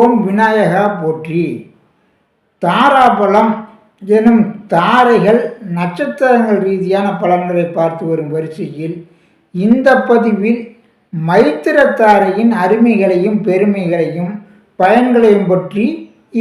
ஓம் விநாயகா போற்றி. தாராபலம் எனும் தாரைகள் நட்சத்திரங்கள் ரீதியான பலன்களை பார்த்து வரும் வரிசையில் இந்த பதிவில் மைத்திரத்தாரையின் அருமைகளையும் பெருமைகளையும் பயன்களையும் பற்றி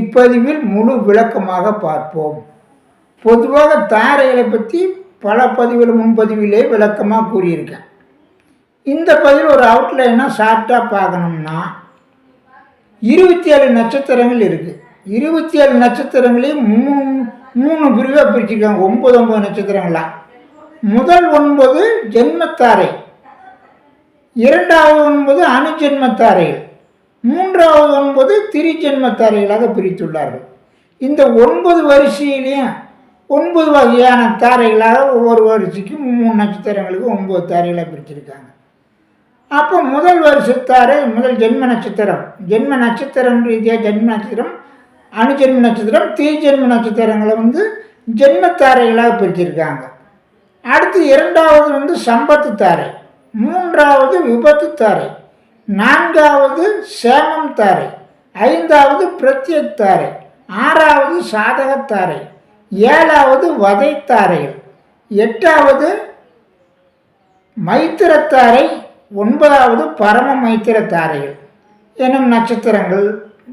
இப்பதிவில் முழு விளக்கமாக பார்ப்போம். பொதுவாக தாரைகளை பற்றி பல பதிவில் முன்பதிவிலே விளக்கமாக கூறியிருக்கேன். இந்த பதிவில் ஒரு அவுட்லைனாக ஷார்ட்டாக பார்க்கணும்னா இருபத்தி ஏழு நட்சத்திரங்கள் இருக்குது இருபத்தி ஏழு நட்சத்திரங்களையும் மூணு மூணு பிரிவாக பிரிச்சிருக்காங்க. ஒம்பது ஒம்பது நட்சத்திரங்களாம் முதல் ஒன்பது ஜென்மத்தாரை. இரண்டாவது ஒன்பது அணுஜென்மத்தாரைகள் மூன்றாவது ஒன்பது திரிஜென்மத்தாரைகளாக பிரித்துள்ளார்கள். இந்த ஒன்பது வரிசையிலையும் ஒன்பது வகையான தாரைகளாக ஒவ்வொரு வரிசைக்கும் மூணு நட்சத்திரங்களுக்கு ஒன்பது தாரைகளாக பிரிச்சிருக்காங்க. அப்போ முதல் வருஷத்தாரை முதல் ஜென்ம நட்சத்திரம். ஜென்ம நட்சத்திரம் ரீதியாக ஜென்ம நட்சத்திரம் அணுஜென்ம நட்சத்திரம் தீ ஜென்ம நட்சத்திரங்களை வந்து ஜென்மத்தாரைகளாக பிரிச்சிருக்காங்க. அடுத்து இரண்டாவது வந்து சம்பத்து தாரை மூன்றாவது விபத்து தாரை நான்காவது சேமம் தாரை ஐந்தாவது பிரத்யக் தாரை ஆறாவது சாதகத்தாரை ஏழாவது வதைத்தாரைகள் எட்டாவது மைத்திரத்தாரை ஒன்பதாவது பரம மைத்திர தாரைகள் எனும் நட்சத்திரங்கள்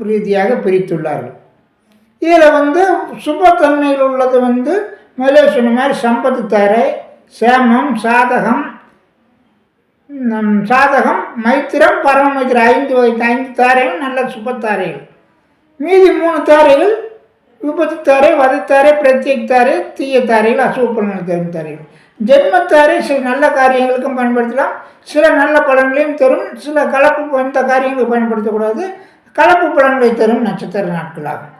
ரீதியாக பிரித்துள்ளார்கள். இதில் வந்து சுபத்தன்மையில் உள்ளது வந்து மேலே சொன்ன மாதிரி சம்பத்து தாரை சேமம் சாதகம் நம் சாதகம் மைத்திரம் பரம மைத்திரம் ஐந்து வகை ஐந்து தாரைகள் நல்ல சுபத்தாரைகள் மீதி மூணு தாரைகள் விபத்து தாரை வதத்தாரை பிரத்யேக தாரை தீய தாரைகள் அசுவ தரும் தாரைகள். ஜென்மத்தாரை சில நல்ல காரியங்களுக்கும் பயன்படுத்தலாம். சில நல்ல பலன்களையும் தரும். சில கலப்பு வந்த காரியங்களுக்கு பயன்படுத்தக்கூடாது. கலப்பு பலன்களை தரும் நட்சத்திர நாட்களாகும்.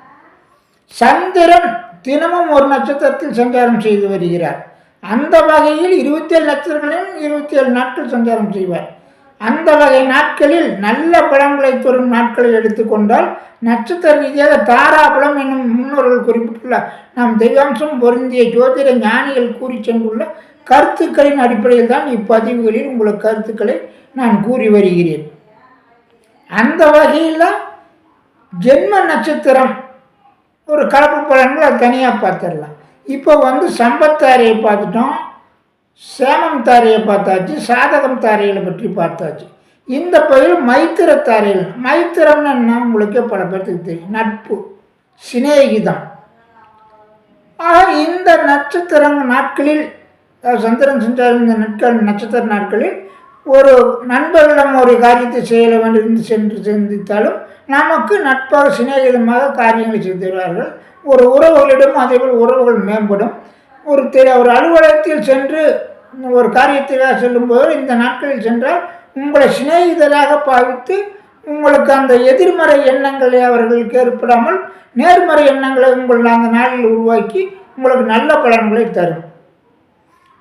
சந்திரன் தினமும் ஒரு நட்சத்திரத்தில் சஞ்சாரம் செய்து வருகிறார். அந்த வகையில் இருபத்தேழு நட்சத்திரங்களையும் இருபத்தி ஏழு நாட்கள் சஞ்சாரம் செய்வார். அந்த வகை நாட்களில் நல்ல பழங்களை தரும் நாட்களை எடுத்துக்கொண்டால் நட்சத்திர ரீதியாக தாராபலம் என்னும் முன்னோர்கள் குறிப்பிட்டுள்ள நாம் தெய்வாம்சம் பொருந்திய ஜோதிட ஞானிகள் கூறி சென்றுள்ள கருத்துக்களின் அடிப்படையில் தான் இப்பதிவுகளில் உங்களுக்கு கருத்துக்களை நான் கூறி வருகிறேன். அந்த வகையில் ஜென்ம நட்சத்திரம் ஒரு கலப்பு பலன்கள் அது தனியாக பார்த்துடலாம். இப்போ வந்து சம்பத்தாரியை பார்த்துட்டோம். சேமம் தாரையை பார்த்தாச்சு சாதகம் தாரைகளை பற்றி பார்த்தாச்சு. இந்த பயில் மைத்திர தாரைகள். மைத்திரம்னு என்ன? உங்களுக்கே பல பேர்த்துக்கு தெரியும். நட்பு சிநேகிதம். ஆக இந்த நட்சத்திரம் நாட்களில் சந்திரன் சென்றார் இந்த நாட்கள் நட்சத்திர நாட்களில் ஒரு நண்பர்களிடம் ஒரு காரியத்தை செய்ய வேண்டும் சென்று சிந்தித்தாலும் நமக்கு நட்பாக சிநேகிதமாக காரியங்களை செய்து தருவார்கள். ஒரு உறவுகளிடம் அதேபோல் உறவுகள் மேம்படும். ஒரு தெ ஒரு அலுவலகத்தில் சென்று ஒரு காரியத்திற்காக செல்லும்போது இந்த நாட்களில் சென்றால் உங்களை சிநேகிதராக பாவித்து உங்களுக்கு அந்த எதிர்மறை எண்ணங்களை அவர்களுக்கு ஏற்படாமல் நேர்மறை எண்ணங்களை உங்கள் அந்த நாளில் உருவாக்கி உங்களுக்கு நல்ல பலன்களை தரும்.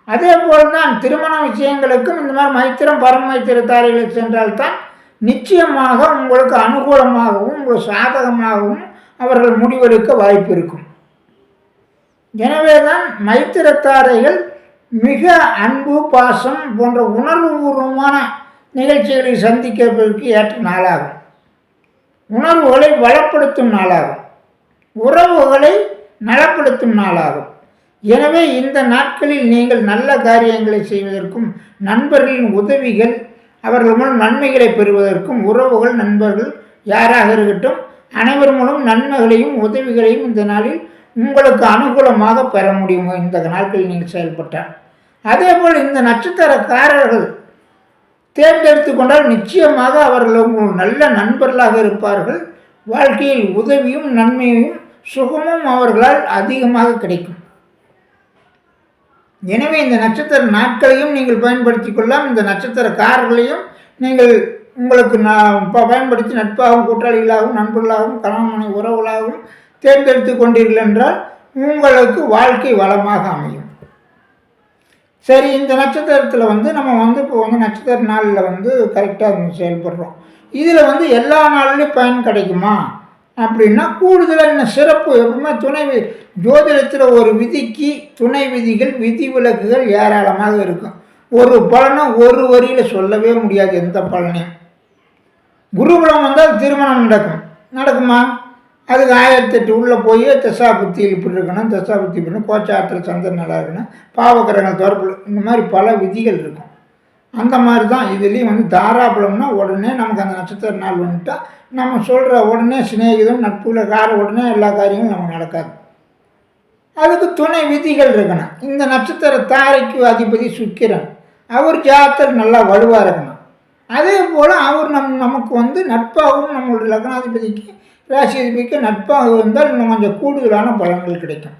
அதே போல் தான் திருமண விஷயங்களுக்கும் இந்த மாதிரி மைத்திரம் பரமைத்திர தாரைகளுக்கு சென்றால்தான் நிச்சயமாக உங்களுக்கு அனுகூலமாகவும் உங்களுக்கு சாதகமாகவும் அவர்கள் முடிவெடுக்க வாய்ப்பு இருக்கும். எனவே தான் மைத்திரத்தாரைகள் மிக அன்பு பாசம் போன்ற உணர்வுபூர்வமான நிகழ்ச்சிகளை சந்திக்கிறதற்கு ஏற்ற நாளாகும். உணர்வுகளை வளப்படுத்தும் நாளாகும். உறவுகளை நலப்படுத்தும் நாளாகும். எனவே இந்த நாட்களில் நீங்கள் நல்ல காரியங்களை செய்வதற்கும் நண்பர்களின் உதவிகள் அவர்கள் மூலம் நன்மைகளை பெறுவதற்கும் உறவுகள் நண்பர்கள் யாராக இருக்கட்டும் அனைவர் மூலம் நன்மைகளையும் உதவிகளையும் இந்த நாளில் உங்களுக்கு அனுகூலமாக பெற முடியும் இந்த நாட்களில் நீங்கள் செயல்பட்டால். அதேபோல் இந்த நட்சத்திரக்காரர்கள் தேர்ந்தெடுத்து கொண்டால் நிச்சயமாக அவர்கள் உங்கள் நல்ல நண்பர்களாக இருப்பார்கள். வாழ்க்கையில் உதவியும் நன்மையும் சுகமும் அவர்களால் அதிகமாக கிடைக்கும். எனவே இந்த நட்சத்திர நாட்களையும் நீங்கள் பயன்படுத்தி கொள்ளலாம். இந்த நட்சத்திரக்காரர்களையும் நீங்கள் உங்களுக்கு நான் பயன்படுத்தி நட்பாகவும் கூட்டாளிகளாகவும் நண்பர்களாகவும் கணவன் உறவுகளாகவும் தேர்ந்தெடுத்து கொண்டீர்கள் என்றால் உங்களுக்கு வாழ்க்கை வளமாக அமையும். சரி இந்த நட்சத்திரத்தில் வந்து நம்ம வந்து இப்போ வந்து நட்சத்திர நாளில் வந்து கரெக்டாக செயல்படுறோம். இதில் வந்து எல்லா நாள்லேயும் பயன் கிடைக்குமா? அப்படின்னா கூடுதலாக என்ன? சிறப்பு. எப்பவுமே துணை வி- ஜோதிடத்தில் ஒரு விதிக்கு துணை விதிகள் விதி விலக்குகள் ஏராளமாக இருக்கும். ஒரு பலனும் ஒரு வரியில் சொல்லவே முடியாது எந்த பலனையும். குருகுலம் வந்தால் திருமணம் நடக்கும். நடக்குமா? அதுக்கு ஆயிரத்தெட்டு உள்ளே போய் தசாபுத்தியில் இப்படி இருக்கணும் தசா புத்தி இப்படி கோச்சாரத்தில் சந்திரன் நல்லா இருக்கணும் பாவக்கிரகங்கள் தொடர்பு இந்த மாதிரி பல விதிகள் இருக்கும். அந்த மாதிரி தான் இதுலேயும் வந்து தாராபலம்னா உடனே நமக்கு அந்த நட்சத்திர நாள் வந்துட்டா நம்ம சொல்கிற உடனே சிநேகிதம் நட்புல கார உடனே எல்லா காரியங்களும் நமக்கு நடக்காது. அதுக்கு துணை விதிகள் இருக்கணும். இந்த நட்சத்திர தாரைக்கு அதிபதி சுக்கிரன். அவர் ஜாத்தர் நல்லா வலுவாக இருக்கணும். அதே போல் அவர் நம் நமக்கு வந்து நட்பாகவும் நம்மளுடைய லக்னாதிபதிக்கு ராசி நட்பாக இருந்தால் இன்னும் கொஞ்சம் கூடுதலான பலன்கள் கிடைக்கும்.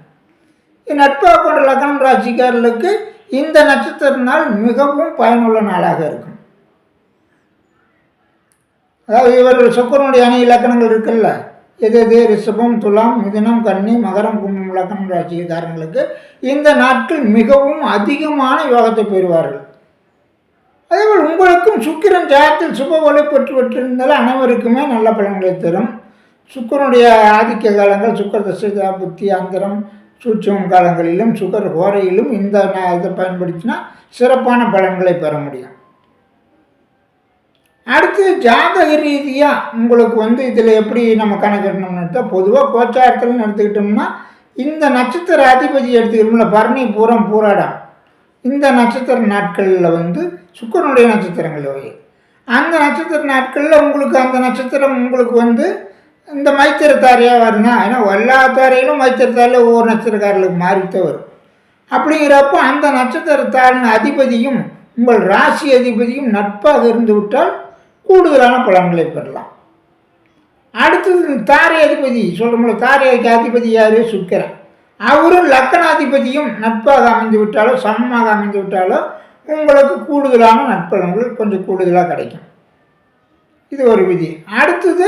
நட்பாக கொண்ட லக்னம் ராசிக்காரர்களுக்கு இந்த நட்சத்திர நாள் மிகவும் பயனுள்ள நாளாக இருக்கும். அதாவது இவர்கள் சுக்கரனுடைய அணி இலக்கணங்கள் இருக்குல்ல? எது எது ரிஷபம் துலாம் மிதினம் கன்னி மகரம் கும்பம் லக்கணம் ராசிக்காரங்களுக்கு இந்த நாட்கள் மிகவும் அதிகமான யோகத்தை பெறுவார்கள். அதேபோல் உங்களுக்கும் சுக்கிரன் ஜாயத்தில் சுப ஒளி பெற்று பெற்றிருந்தால் அனைவருக்குமே நல்ல பலன்களை தரும். சுக்கரனுடைய ஆதிக்க காலங்கள் சுக்கர தசை புத்தி அந்தரம் சூட்சம் காலங்களிலும் சுகர் கோரையிலும் இந்த ந- இதை பயன்படுத்தினா சிறப்பான பலன்களை பெற முடியும். அடுத்து ஜாதக ரீதியாக உங்களுக்கு வந்து இதில் எப்படி நம்ம கணக்கிடணும்னு பொதுவாக கோச்சாரத்தில் எடுத்துக்கிட்டோம்னா இந்த நட்சத்திர அதிபதி எடுத்துக்கிட்டோம்ல பரணி பூரம் பூராடம். இந்த நட்சத்திர நாட்களில் வந்து சுக்கரனுடைய நட்சத்திரங்கள் வகை. அந்த நட்சத்திர நாட்களில் உங்களுக்கு அந்த நட்சத்திரம் உங்களுக்கு வந்து இந்த மைத்திர தாரையாக வருங்க ஏன்னா எல்லா தாரையிலும் மைத்திரத்தாரில் ஒவ்வொரு நட்சத்திரக்காரர்களுக்கு மாறித்தான் வரும். அப்படிங்கிறப்போ அந்த நட்சத்திரத்தாரின் அதிபதியும் உங்கள் ராசி அதிபதியும் நட்பாக இருந்து விட்டால் கூடுதலான பலன்களை பெறலாம். அடுத்தது தாரை அதிபதி. சொல்கிறோம்ல தாரைக்கு அதிபதி யார்? சுக்கரன். அவரும் லக்கணாதிபதியும் நட்பாக அமைந்து விட்டாலோ சமமாக அமைந்து விட்டாலோ உங்களுக்கு கூடுதலான நட்பலன்கள் கொஞ்சம் கூடுதலாக கிடைக்கும். இது ஒரு விதி. அடுத்தது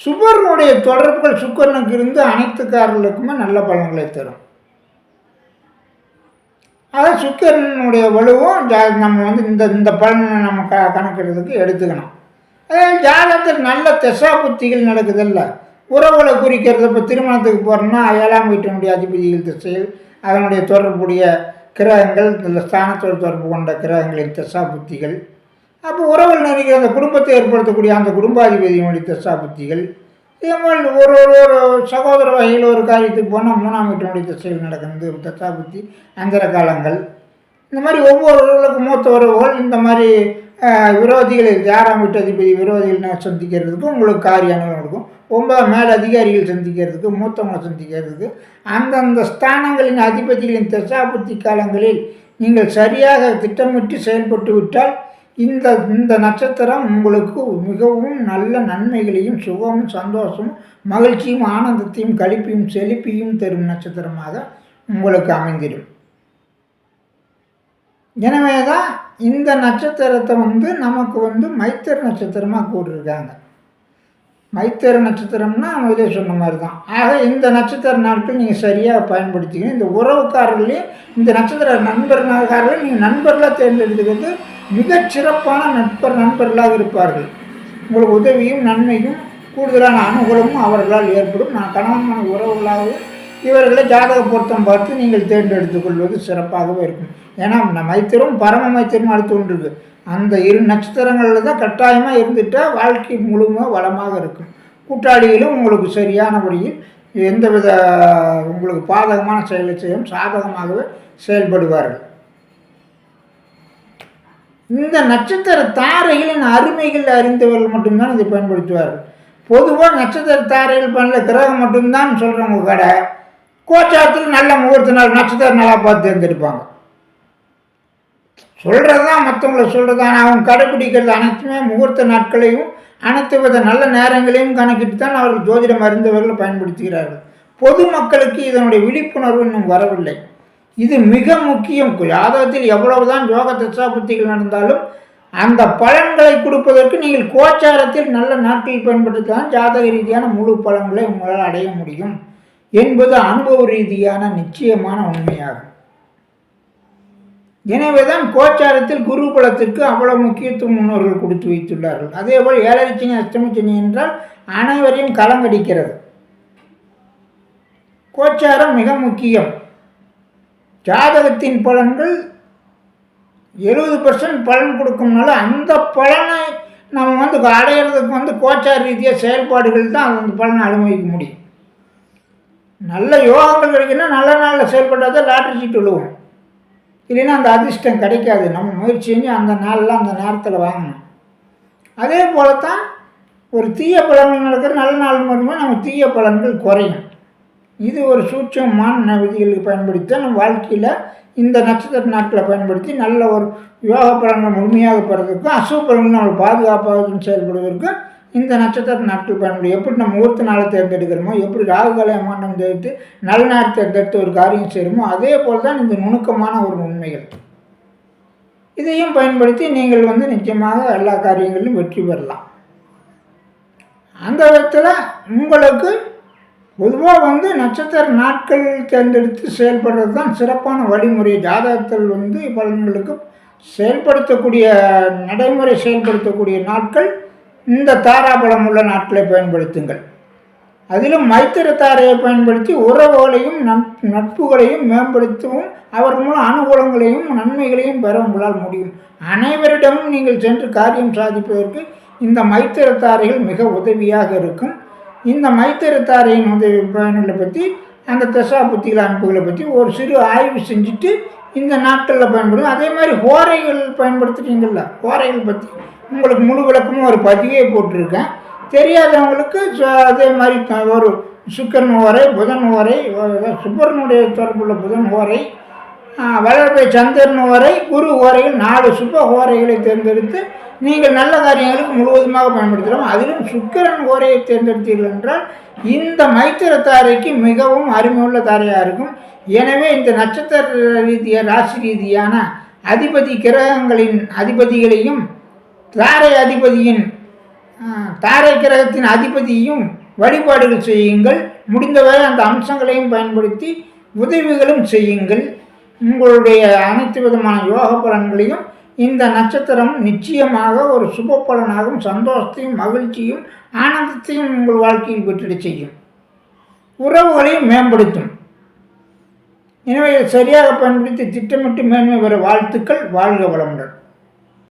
சுகர்னுடைய தொடர்புகள் சுக்கரனுக்கு இருந்து அனைத்துக்காரர்களுக்குமே நல்ல பலன்களை தரும். அது சுக்கரனுடைய வலுவும் ஜா- நம்ம வந்து இந்த இந்த பலனை நம்ம க கணக்கிடுறதுக்கு எடுத்துக்கணும். அதே ஜாதகத்தில் நல்ல திசா புத்திகள் நடக்குதில்ல. உறவுகளை குறிக்கிறது இப்போ திருமணத்துக்கு போகிறோம்னா ஏழாம் வீட்டினுடைய அதிபதிகள் திசையில் அதனுடைய தொடர்புடைய கிரகங்கள் இந்த ஸ்தானத்தோடு தொடர்பு கொண்ட கிரகங்களின் திசா புத்திகள் அப்போ உறவுகள் நினைக்கிற அந்த குடும்பத்தை ஏற்படுத்தக்கூடிய அந்த குடும்பாதிபதியினுடைய தசாபுத்திகள் இதே மாதிரி ஒரு ஒரு ஒரு சகோதர வகையில் ஒரு காரியத்துக்கு போனால் மூணாம் வீட்டினுடைய திசையில் நடக்கிறது தசா புத்தி அந்தர காலங்கள். இந்த மாதிரி ஒவ்வொருவர்களுக்கு மூத்த உறவுகள் இந்த மாதிரி விரோதிகளை யாராம் வீட்டு அதிபதி விரோதிகள் சந்திக்கிறதுக்கும் உங்களுக்கு காரியம் இருக்கும் ஒன்பதாம் மேல் அதிகாரிகள் சந்திக்கிறதுக்கு மூத்தவங்களை சந்திக்கிறதுக்கு அந்தந்த ஸ்தானங்களின் அதிபதிகளின் தசாபுத்தி காலங்களில் நீங்கள் சரியாக திட்டமிட்டு செயல்பட்டு விட்டால் இந்த இந்த நட்சத்திரம் உங்களுக்கு மிகவும் நல்ல நன்மைகளையும் சுகமும் சந்தோஷமும் மகிழ்ச்சியும் ஆனந்தத்தையும் கழிப்பையும் செழிப்பையும் தரும் நட்சத்திரமாக உங்களுக்கு அமைந்திடும். எனவே தான் இந்த நட்சத்திரத்தை வந்து நமக்கு வந்து மைத்திர நட்சத்திரமாக கூட்டிருக்காங்க மைத்திர நட்சத்திரம்னா முதலே சொன்ன மாதிரி தான் ஆக இந்த நட்சத்திர நாட்கள் நீங்கள் சரியாக பயன்படுத்திக்கணும். இந்த உறவுக்காரர்களையும் இந்த நட்சத்திர நண்பர்காரர்கள் நீங்கள் நண்பர்களாக தேர்ந்தெடுத்துக்கிறது மிகச் சிறப்பான நட்பர் நண்பர்களாக இருப்பார்கள். உங்களுக்கு உதவியும் நன்மையும் கூடுதலான அனுகூலமும் அவர்களால் ஏற்படும். நான் கணவன் உறவுகளாகவும் இவர்களை ஜாதக பொருத்தம் பார்த்து நீங்கள் தேர்ந்தெடுத்துக் கொள்வது சிறப்பாகவே இருக்கும். ஏன்னா நம்ம மைத்திரம் பரம மைத்திரம் அடுத்து ஒன்று அந்த இரு நட்சத்திரங்களில் தான் கட்டாயமாக இருந்துட்டால் வாழ்க்கை முழுமையாக வளமாக இருக்கும். கூட்டாளிகளும் உங்களுக்கு சரியானபடியில் எந்தவித உங்களுக்கு பாதகமான செயலை செய்யும் சாதகமாகவே செயல்படுவார்கள். இந்த நட்சத்திர தாரைகளின் அருமைகள் அறிந்தவர்கள் மட்டும்தான் இதை பயன்படுத்துவார்கள். பொதுவாக நட்சத்திர தாரைகள் பண்ணல கிரகம் மட்டும்தான் சொல்கிறவங்க கடை. கோச்சாரத்தில் நல்ல முகூர்த்த நாள் நட்சத்திர நாளாக பார்த்து தேர்ந்தெடுப்பாங்க. சொல்கிறது தான் மற்றவங்களை சொல்கிறது ஆனால் அவங்க கடைப்பிடிக்கிறது அனைத்துமே முகூர்த்த நாட்களையும் அனைத்து வித நல்ல நேரங்களையும் கணக்கிட்டு தான் அவர்கள் ஜோதிடம் அறிந்தவர்கள் பயன்படுத்துகிறார்கள். பொதுமக்களுக்கு இதனுடைய விழிப்புணர்வு இன்னும் வரவில்லை. இது மிக முக்கியம். ஜாதகத்தில் எவ்வளவுதான் யோக தசாபுத்திகள் நடந்தாலும் அந்த பலன்களை கொடுப்பதற்கு நீங்கள் கோச்சாரத்தில் நல்ல நாட்களில் பயன்படுத்தி தான் ஜாதக ரீதியான முழு பலன்களை உங்களால் அடைய முடியும் என்பது அனுபவ ரீதியான நிச்சயமான உண்மையாகும். எனவேதான் கோச்சாரத்தில் குரு பலத்திற்கு அவ்வளவு முக்கியத்துவம் முன்னோர்கள் கொடுத்து வைத்துள்ளார்கள். அதேபோல் ஏழரை சனி அஷ்டமி சனி என்றால் அனைவரையும் கலங்கடிக்கிறது. கோச்சாரம் மிக முக்கியம். ஜாதகத்தின் பலன்கள் எழுபது பர்சன்ட் பலன் கொடுக்கும்னால அந்த பலனை நம்ம வந்து அடையிறதுக்கு வந்து கோச்சார் ரீதியாக செயல்பாடுகள் தான் அந்த பலனை அனுபவிக்க முடியும். நல்ல யோகங்கள் கிடைக்குன்னா நல்ல நாளில் செயல்பட்டால் தான் லாட்ரி சீட்டு விழுவோம். இல்லைன்னா அந்த அதிர்ஷ்டம் கிடைக்காது. நம்ம முயற்சி செஞ்சு அந்த நாளில் அந்த நேரத்தில் வாங்கணும். அதே போல தான் ஒரு தீய பலன்கள் நடக்கிற நல்ல நாள் மூலமாக நம்ம தீய பலன்கள் குறையும். இது ஒரு சூட்சமான விதிகளுக்கு பயன்படுத்தி தான் நம்ம வாழ்க்கையில் இந்த நட்சத்திர நாட்களை பயன்படுத்தி நல்ல ஒரு யோக பலன்கள் முழுமையாக பெறதுக்கும் அசுவ பலன்கள் நம்ம பாதுகாப்பாக செயல்படுவதற்கும் இந்த நட்சத்திர நாட்கள் பயன்படும் எப்படி நம்ம முகூர்த்த நாளை தேர்ந்தெடுக்கிறோமோ எப்படி ராகுகால மாண்டம் தேர்த்து நல்ல நேரம் தேர்ந்தெடுத்து ஒரு காரியம் செய்கிறோமோ அதே போல் தான் இந்த நுணுக்கமான ஒரு உண்மைகள் இதையும் பயன்படுத்தி நீங்கள் வந்து நிச்சயமாக எல்லா காரியங்களிலும் வெற்றி பெறலாம். அந்த விதத்தில் உங்களுக்கு பொதுவாக வந்து நட்சத்திர நாட்கள் தேர்ந்தெடுத்து செயல்படுறது தான் சிறப்பான வழிமுறை. ஜாதகத்தில் வந்து பலன்களுக்கு செயல்படுத்தக்கூடிய நடைமுறை செயல்படுத்தக்கூடிய நாட்கள் இந்த தாராபலம் உள்ள நாட்களை பயன்படுத்துங்கள். அதிலும் மைத்திர தாரையை பயன்படுத்தி உறவுகளையும் நட் நட்புகளையும் மேம்படுத்தவும் அவர் மூலம் அனுகூலங்களையும் நன்மைகளையும் பெற உங்களால் முடியும். அனைவரிடமும் நீங்கள் சென்று காரியம் சாதிப்பதற்கு இந்த மைத்திர தாரைகள் மிக உதவியாக இருக்கும். இந்த மைத்திரத்தாரையின் உதவி பயன்களை பற்றி அந்த தசா புத்திகள் அமைப்புகளை பற்றி ஒரு சிறு ஆய்வு செஞ்சுட்டு இந்த நாட்களில் பயன்படும் அதே மாதிரி ஓரைகள் பயன்படுத்துகிறீங்கள ஓரைகள் பற்றி உங்களுக்கு முழு விளக்கமும் ஒரு பதிவே போட்டிருக்கேன். தெரியாதவங்களுக்கு ச- அதே மாதிரி ஒரு சுக்கரன் ஓரை புதன் ஓரை சுப்பரனுடைய தொடர்புள்ள புதன் ஓரை வளர்ப்பை சந்திரன் ஓரை குரு ஓரைகள் நாலு சுப ஓரைகளை தேர்ந்தெடுத்து நீங்கள் நல்ல காரியங்களுக்கு முழுவதுமாக பயன்படுத்தலாம். அதிலும் சுக்கிரன் கோரையை தேர்ந்தெடுத்தீர்கள் என்றால் இந்த மைத்திர தாரைக்கு மிகவும் அருமையுள்ள தாரையாக இருக்கும். எனவே இந்த நட்சத்திர ரீதிய ராசி ரீதியான அதிபதி கிரகங்களின் அதிபதிகளையும் தாரை அதிபதியின் தாரை கிரகத்தின் அதிபதியும் வழிபாடுகள் செய்யுங்கள். முடிந்தவரை அந்த அம்சங்களையும் பயன்படுத்தி உதவிகளும் செய்யுங்கள். உங்களுடைய அனைத்து விதமான யோக பலன்களையும் இந்த நட்சத்திரம் நிச்சயமாக ஒரு சுப பலனாகவும் சந்தோஷத்தையும் மகிழ்ச்சியும் ஆனந்தத்தையும் உங்கள் வாழ்க்கையில் பெற்றிட செய்யும். உறவுகளையும் மேம்படுத்தும். எனவே சரியாக பயன்படுத்தி திட்டமிட்டு மேன்மை பெற வாழ்த்துக்கள் வாழ்க வளமுடன்.